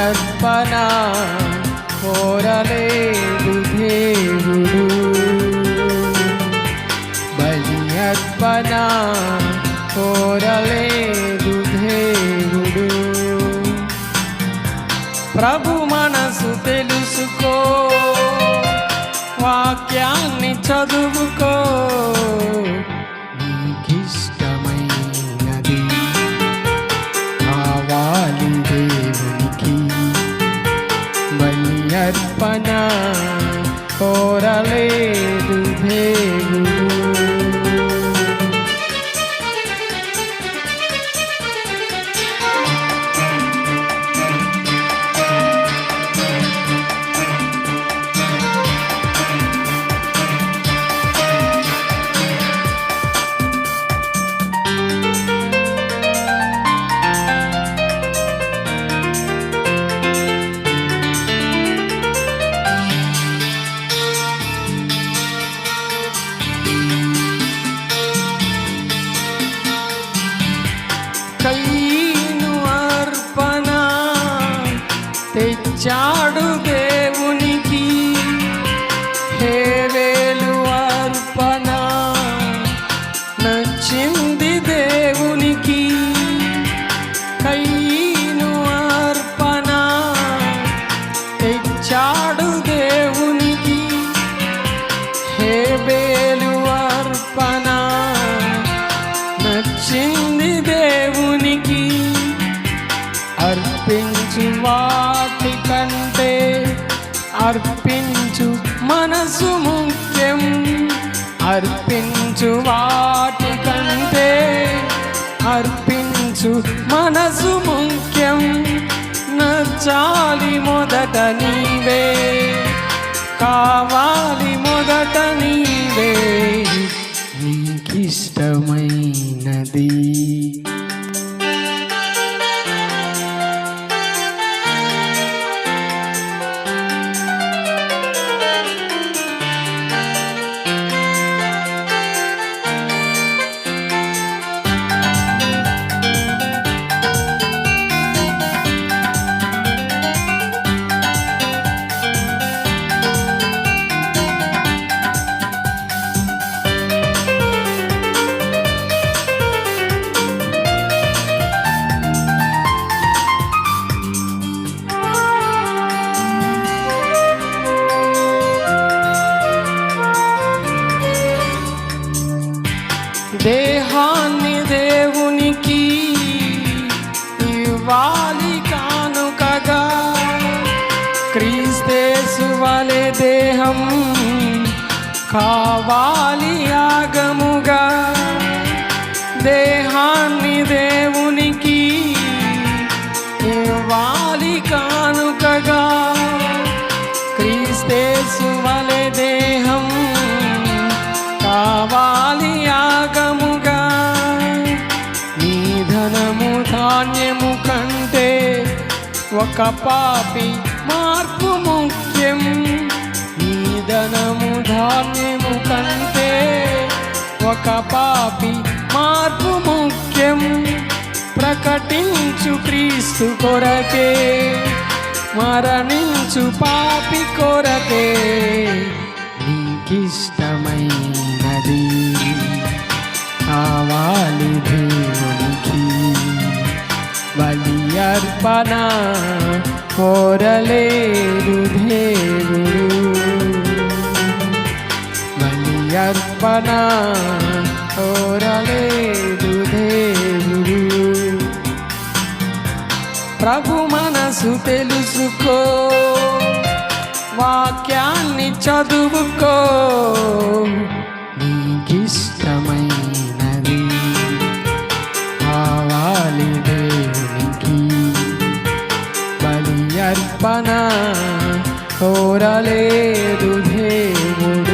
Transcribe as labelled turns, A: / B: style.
A: నర్పణ కోరలేదు దేవుడు. బలి అర్పణ కోరలేదు దేవుడు. ప్రభు మనసు తెలుసుకో వాక్యాన్ని చదువుకో y'all. అర్పించు మనసు ముఖ్యం. అర్పించు వాటి కంటే అర్పించు మనసు ముఖ్యం. నచ్చాలి మొదట నీవే. కావాలి మొదట నీవే. నీకిష్టమైనది. దేహాన్ని దేవునికి ఇవ్వాలి కానుకగా. క్రీస్తేసు వలె దేహం కావాలి యాగముగా దేహాన్ని దేవునికి ఇవ్వాలి కానుకగా. క్రీస్తేసు కపాపి మార్పు ముఖ్యం. నిధనము ధాన్యము కంటే ఒక పాపి మార్పు ముఖ్యం. ప్రకటించు క్రీస్తు కొరకే మరణించు పాపి కొరకే. నీకిష్టమైనది కావాలి అర్పణ కోరలేరు దేవుడు. బలి అర్పణ కోరలేదు దేవుడు. ప్రభు మనసు తెలుసుకో వాక్యాన్ని చదువుకో. బలి అర్పణ కోరలేదు దేవుడు.